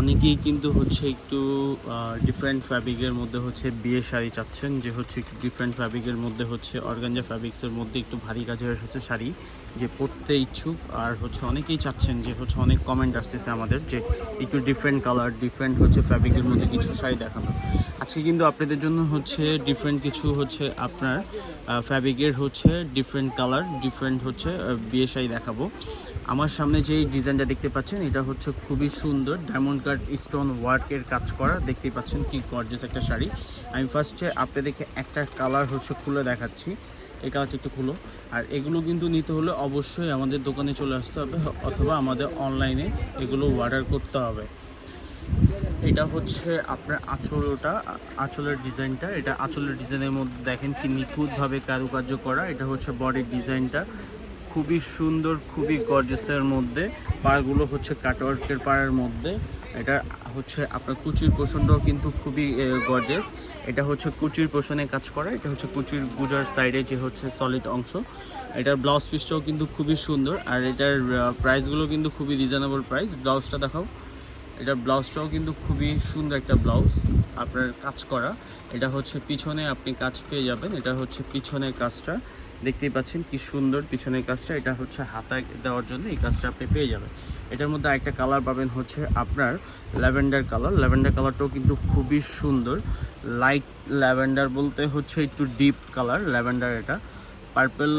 অনেকেই কিন্তু হচ্ছে একটু ডিফারেন্ট ফ্যাব্রিকের মধ্যে হচ্ছে বিয়ে শাড়ি চাচ্ছেন, যে হচ্ছে একটু ডিফারেন্ট ফ্যাব্রিকের মধ্যে হচ্ছে অর্গানজা ফ্যাব্রিক্সের মধ্যে একটু ভারী কাজের হচ্ছে শাড়ি যে পরতে ইচ্ছুক। আর হচ্ছে অনেকেই চাচ্ছেন যে হচ্ছে অনেক কমেন্ট আসতেছে আমাদের যে একটু ডিফারেন্ট কালার ডিফারেন্ট হচ্ছে ফ্যাব্রিকের মধ্যে কিছু শাড়ি দেখানো। আজকে কিন্তু আপনাদের জন্য হচ্ছে ডিফারেন্ট কিছু হচ্ছে আপনার ফ্যাব্রিকের হচ্ছে ডিফারেন্ট কালার ডিফারেন্ট হচ্ছে বিয়ে শাড়ি দেখাবো। আমার সামনে যে ডিজাইনটা দেখতে পাচ্ছেন, এটা হচ্ছে খুবই সুন্দর ডায়মন্ড কাট স্টোন ওয়ার্কের কাজ করা। দেখতেই পাচ্ছেন কি গর্জেস একটা শাড়ি। আমি ফার্স্টে আপনাদেরকে একটা কালার হচ্ছে খুলে দেখাচ্ছি। এই কালারটা একটু খুলো। আর এগুলো কিন্তু নিতে হলে অবশ্যই আমাদের দোকানে চলে আসতে হবে, অথবা আমাদের অনলাইনে এগুলো অর্ডার করতে হবে। এটা হচ্ছে আপনার আঁচলটা, আঁচলের ডিজাইনটা। এটা আঁচলের ডিজাইনের মধ্যে দেখেন কি নিখুঁতভাবে কারুকার্য করা। এটা হচ্ছে বডির ডিজাইনটা খুবই সুন্দর, খুবই গর্জেসের মধ্যে। পাড়গুলো হচ্ছে কাটওয়ার্কের পাড়ের মধ্যে। এটা হচ্ছে আপনার কুচির পোষণটাও কিন্তু খুবই গর্জেস এটা হচ্ছে কুচির পোষণে কাজ করা। এটা হচ্ছে কুচির গুজার সাইডে যে হচ্ছে সলিড অংশ। এটার ব্লাউজ পিসটাও কিন্তু খুবই সুন্দর। আর এটার প্রাইসগুলো কিন্তু খুবই রিজনেবল প্রাইস ব্লাউজটা দেখাও। এটার ব্লাউজটাও কিন্তু খুবই সুন্দর একটা ব্লাউজ আপনার কাজ করা। এটা হচ্ছে পিছনে আপনি কাজ পেয়ে যাবেন। এটা হচ্ছে পিছনের কাজটা। দেখতেই পাচ্ছেন কি সুন্দর পিছনের কাজটা। এটা হচ্ছে হাতা দেওয়ার জন্য এই কাজটা আপনি পেয়ে যাবেন। এটার মধ্যে একটা কালার পাবেন হচ্ছে আপনার ল্যাভেন্ডার কালার। ল্যাভেন্ডার কালারটাও কিন্তু খুবই সুন্দর। লাইট ল্যাভেন্ডার বলতে হচ্ছে একটু ডিপ কালার, ল্যাভেন্ডার এটা। পার্পেল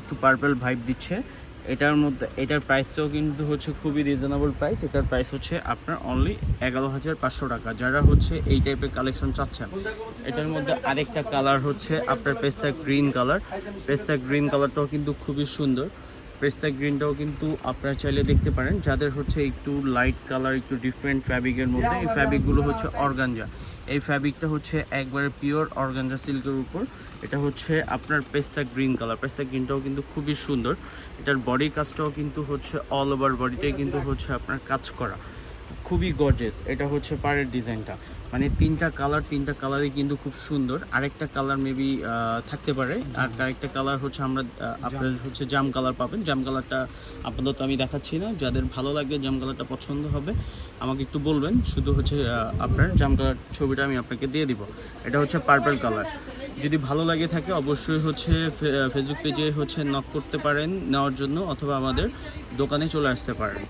একটু পার্পেল ভাইব দিচ্ছে। এটার মধ্যে, এটার প্রাইসটাও কিন্তু হচ্ছে খুবই রিজনেবল প্রাইস এটার প্রাইস হচ্ছে আপনার অনলি এগারো হাজার পাঁচশো টাকা। যারা হচ্ছে এই টাইপের কালেকশন চাচ্ছেন, এটার মধ্যে আরেকটা কালার হচ্ছে আপনার পেস্তা গ্রিন কালার পেস্তা গ্রিন কালারটাও কিন্তু খুবই সুন্দর। পেস্তা গ্রিনটাও কিন্তু আপনারা চাইলে দেখতে পারেন। যাদের হচ্ছে একটু লাইট কালার একটু ডিফারেন্ট ফ্যাব্রিকের মধ্যে, এই ফ্যাব্রিকগুলো হচ্ছে অর্গানজা এই ফ্যাব্রিকটা হচ্ছে একবারে পিওর অর্গানজা সিল্কের উপর। এটা হচ্ছে আপনার পেস্তা গ্রিন কালার পেস্তা গ্রিনটাও কিন্তু খুবই সুন্দর। এটার বডি কাজটাও কিন্তু হচ্ছে অল ওভার বডিটাই কিন্তু হচ্ছে আপনার কাজ করা। খুবই গর্জেস এটা হচ্ছে পাড়ের ডিজাইনটা। মানে তিনটা কালার তিনটা কালারই কিন্তু খুব সুন্দর। আরেকটা কালার মেবি থাকতে পারে। আর আরেকটা কালার হচ্ছে আমরা আপনার হচ্ছে জাম কালার পাবেন। জাম কালারটা আপাতত আমি দেখাচ্ছি না। যাদের ভালো লাগবে জাম কালারটা পছন্দ হবে আমাকে একটু বলবেন। শুধু হচ্ছে আপনার জাম কালার ছবিটা আমি আপনাকে দিয়ে দিব। এটা হচ্ছে পার্পল কালার যদি ভালো লাগে থাকে অবশ্যই হচ্ছে ফেসবুক পেজে হচ্ছে নক করতে পারেন নেওয়ার জন্য অথবা আমাদের দোকানে চলে আসতে পারেন।